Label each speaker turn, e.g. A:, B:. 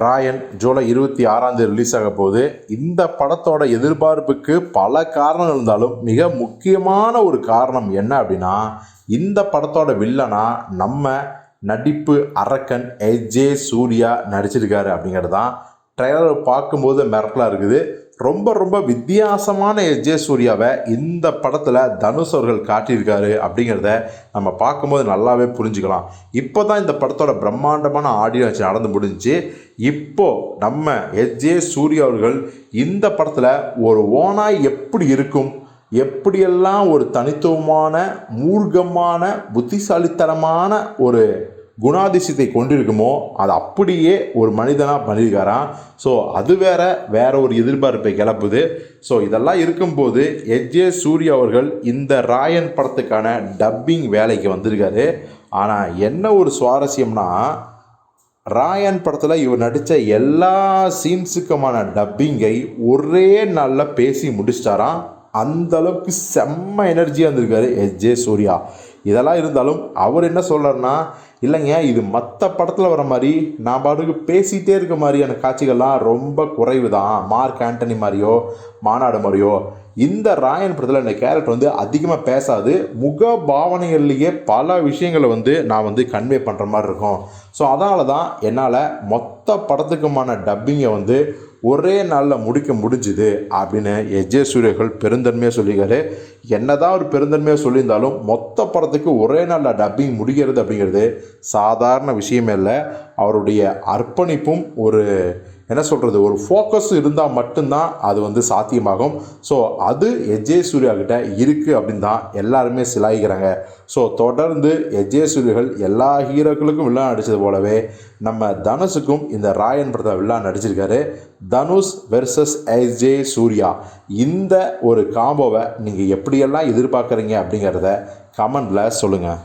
A: ராயன் ஜூலை இருபத்தி ஆறாம் தேதி ரிலீஸ் ஆக போகுது. இந்த படத்தோட எதிர்பார்ப்புக்கு பல காரணங்கள் இருந்தாலும் மிக முக்கியமான ஒரு காரணம் என்ன அப்படின்னா இந்த படத்தோட வில்லனா நம்ம நடிப்பு அரக்கன் எஜே சூர்யா நடிச்சிருக்காரு அப்படிங்கிறது தான் ட்ரெய்லர் பார்க்கும்போது மிரட்டலாக இருக்குது. ரொம்ப ரொம்ப வித்தியாசமான எஜே சூர்யாவை இந்த படத்தில் தனுஷ் அவர்கள் காட்டியிருக்காரு அப்படிங்கிறத நம்ம பார்க்கும்போது நல்லாவே புரிஞ்சுக்கலாம். இப்போ தான் இந்த படத்தோட பிரம்மாண்டமான ஆடியோ வச்சு நடந்து முடிஞ்சு இப்போ நம்ம எஜே சூர்யா அவர்கள் இந்த படத்தில் ஒரு ஓனாய் எப்படி இருக்கும்? எப்படியெல்லாம் ஒரு தனித்துவமான மூர்க்கமான புத்திசாலித்தனமான ஒரு குணாதிசயத்தை கொண்டிருக்குமோ அது அப்படியே ஒரு மனிதனாக பண்ணியிருக்காராம் ஸோ அது வேற வேற ஒரு எதிர்பார்ப்பை கிளப்புது. ஸோ இதெல்லாம் இருக்கும்போது எஜே சூர்யா அவர்கள் இந்த ராயன் படத்துக்கான டப்பிங் வேலைக்கு வந்திருக்காரு. ஆனால் என்ன ஒரு சுவாரஸ்யம்னா ராயன் படத்தில் இவர் நடித்த எல்லா சீன்ஸுக்குமான டப்பிங்கை ஒரே நாளில் பேசி முடிச்சிட்டாராம். அந்த அளவுக்கு செம்ம எனர்ஜியாக இருந்திருக்காரு எஸ் ஜே சூர்யா இதெல்லாம் இருந்தாலும் அவர் என்ன சொல்கிறாருன்னா இல்லைங்க இது மற்ற படத்தில் வர மாதிரி நான் பாட்டுக்கு பேசிகிட்டே இருக்க மாதிரியான காட்சிகள்லாம் ரொம்ப குறைவு தான் மார்க் ஆண்டனி மாதிரியோ மாநாடு மாதிரியோ இந்த ராயன் படத்தில் இந்த கேரக்டர் வந்து அதிகமாக பேசாது. முக பாவனைகள்லேயே பல விஷயங்களை வந்து நான் வந்து கன்வே பண்ணுற மாதிரி இருக்கும். ஸோ அதனால தான் என்னால் மொத்த படத்துக்குமான டப்பிங்கை வந்து ஒரே நாளில் முடிக்க முடிஞ்சுது அப்படின்னு எஜே சூரியர்கள் பெருந்தன்மையாக சொல்லிக்காரு என்னதான் ஒரு பெருந்தன்மையாக சொல்லியிருந்தாலும் மொத்த படத்துக்கு ஒரே நாளில் டப்பிங் முடிகிறது அப்படிங்கிறது சாதாரண விஷயமே இல்லை. அவருடைய அர்ப்பணிப்பும் ஒரு என்ன சொல்கிறது ஒரு ஃபோக்கஸ் இருந்தால் மட்டும்தான் அது வந்து சாத்தியமாகும். ஸோ அது எஜே சூர்யா கிட்ட இருக்குது அப்படின்னு தான் எல்லாருமே சிலாயிக்கிறாங்க. ஸோ தொடர்ந்து எஜே சூரியர்கள் எல்லா ஹீரோக்களுக்கும் வில்லா நடித்தது போலவே நம்ம தனுஷுக்கும் இந்த ராயன் படத்தை வில்லா நடிச்சிருக்காரு. Dhanush versus SJ Suryah. இந்த ஒரு காம்போவை நீங்கள் எப்படியெல்லாம் எதிர்பார்க்குறீங்க அப்படிங்கிறத கமெண்டில் சொல்லுங்கள்